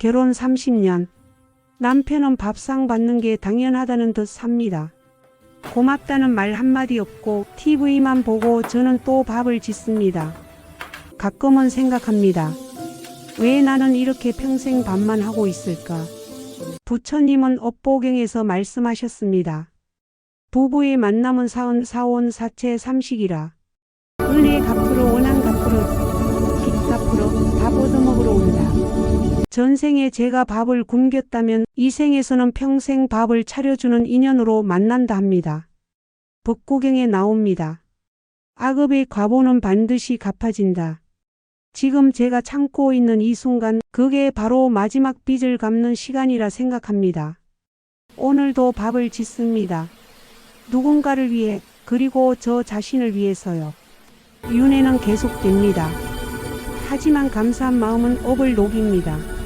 결혼 30년. 남편은 밥상 받는 게 당연하다는 듯 삽니다. 고맙다는 말 한마디 없고 TV만 보고 저는 또 밥을 짓습니다. 가끔은 생각합니다. 왜 나는 이렇게 평생 밥만 하고 있을까? 부처님은 업보경에서 말씀하셨습니다. 부부의 만남은 사은 사온 사체 삼식이라. 전생에 제가 밥을 굶겼다면 이 생에서는 평생 밥을 차려주는 인연으로 만난다 합니다. 법구경에 나옵니다. 악업의 과보는 반드시 갚아진다. 지금 제가 참고 있는 이 순간 그게 바로 마지막 빚을 갚는 시간이라 생각합니다. 오늘도 밥을 짓습니다. 누군가를 위해 그리고 저 자신을 위해서요. 윤회는 계속됩니다. 하지만 감사한 마음은 업을 녹입니다.